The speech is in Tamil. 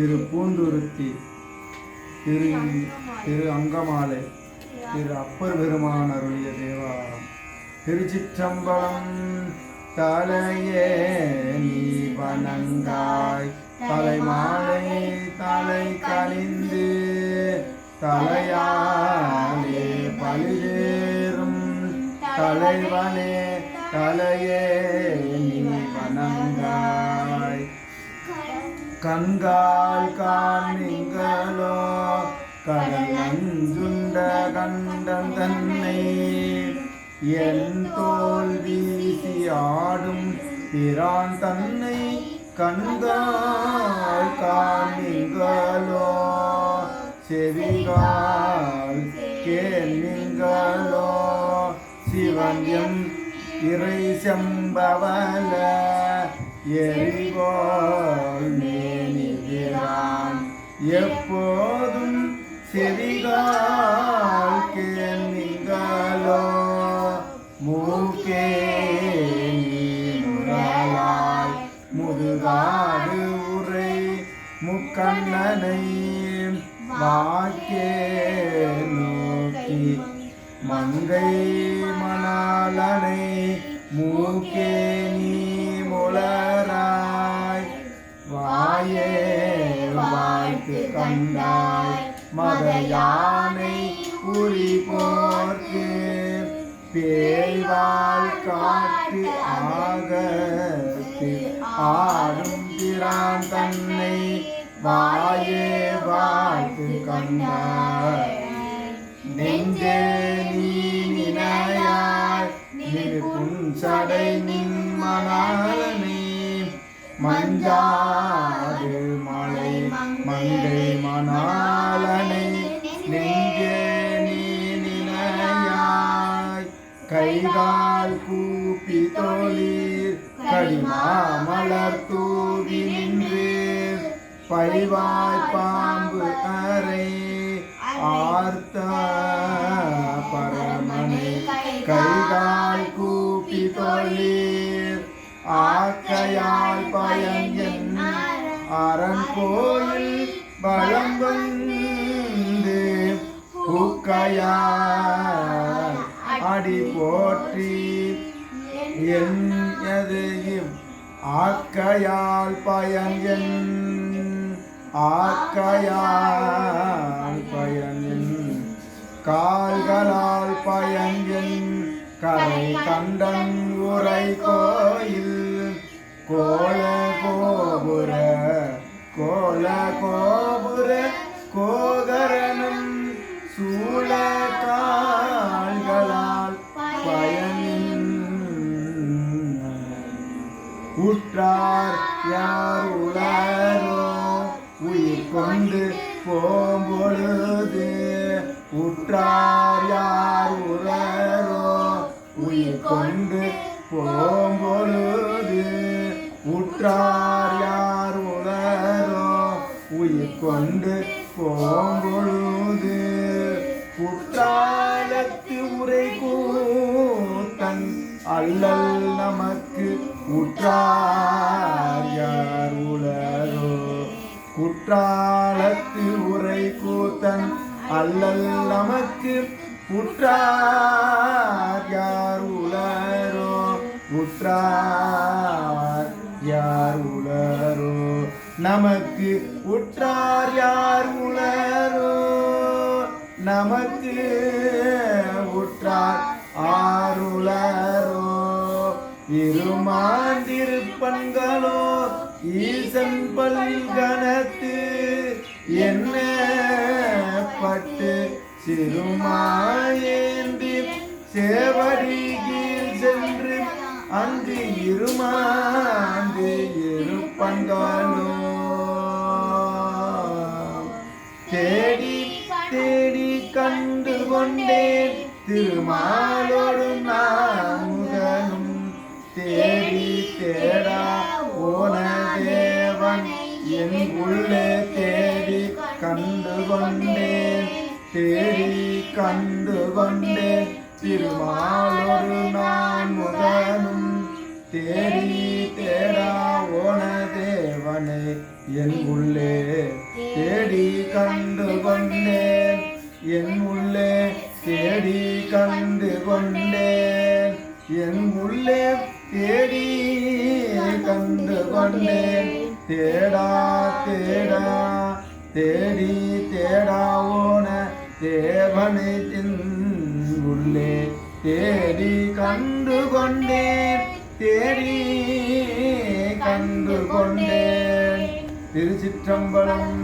திரு பூந்துருத்தி திரு திரு அங்கமாலை திரு அப்பர் பெருமான் அருளிய தேவாரம். திருச்சிற்றம்பலம் தலையே நீ வணங்காய் தலைமாலை தலை கலிந்து தலையாலே பலிதேறும் தலைவனே தலையே நீ வணங்காய். கண்கால் காண்களோ கடல் நஞ்சுண்ட கண்டன் தன்னை. என் தோல் வீசி ஆடும் பிரான் தன்னை கண்கால் காண்களோ செவிகால் கேள்விங்களோ. சிவன் எம் இறை செம்பவல எரிகோல் மேனிகிறான் எப்போதும் செவிகால் கேள்விங்களோ மூக்கே நீராய் முதுகாடு உரை முக்கண்ணனை வாக்கே நோக்கி மங்கை மணாலனை மூக்கே மத யானை குறி போர்க்கு பேய்வால் காட்டு ஆகத்து ஆடும் பிரான் தன்னை வாயே வாழ்த்து கண்டாய் நெஞ்சே நீ நினையாய் நிற்கும் சடை நின் மணாலனே மஞ்சாறு மலை மங்கை மணா கைகால் கூப்பி தொழில் தோழீர் கடிமாமலர் தூவி நின்று பழிவாய் பாம்பு அறை ஆர்த்த பரமனை கைகால் கூப்பி தொழில் ஆக்கையால் பயன் அரண் கோயில் பலம் வந்து பூக்கையால் அடி போற்றி. எதையும் ஆக்கையால் பயன் என். ஆக்கையால் பயன் என். கால்களால் பயன் என். கரை கண்டன் உரை கோயில். கோல கோபுர கோல கோ உற்றார் யார் உளரோ உயிர் கொண்டு போம்பொழுது உற்றார் யார் உளரோ உயிர் கொண்டு போம்பொழுது உற்றார் யார் உளரோ உயிர் கொண்டு போம்பொழுது அல்லல் நமக்கு உற்றார் உலரோ குற்றாலத்து உரை கூத்தன் அல்லல் நமக்கு உற்றார் யார் உலரோ உற்றார் யார் உலரோ நமக்கு உற்றார் யார் உலரோ நமக்கு உற்றார் இருமாந்திருப்பன்களோ ஈசன் பல்கணத்து என்ன பட்டு சிறுமாயேந்தி சேவடி சென்று அங்கு இருமாந்து இருப்பன்களோ தேடி தேடி கண்டு கொண்டேன் திருமாலோ தேடி தேடா ஓன தேவன் என் உள்ளே தேடி கண்டு கொண்டேன் தேடி கண்டு கொண்டேன் திருமாலொரு நான் முதனும். தேடி தேடா ஓன தேவனை என் உள்ளே தேடி கண்டு கொண்டேன் என் உள்ளே தேடி கண்டு கொண்டேன் என் உள்ளே தேடி கண்டு கொண்டேன். தேடா தேடா தேடி தேடா ஓன தேவனை என் உள்ளே தேடி கண்டு கொண்டேன் தேடி கண்டு கொண்டேன். திருச்சிற்றம்பலம்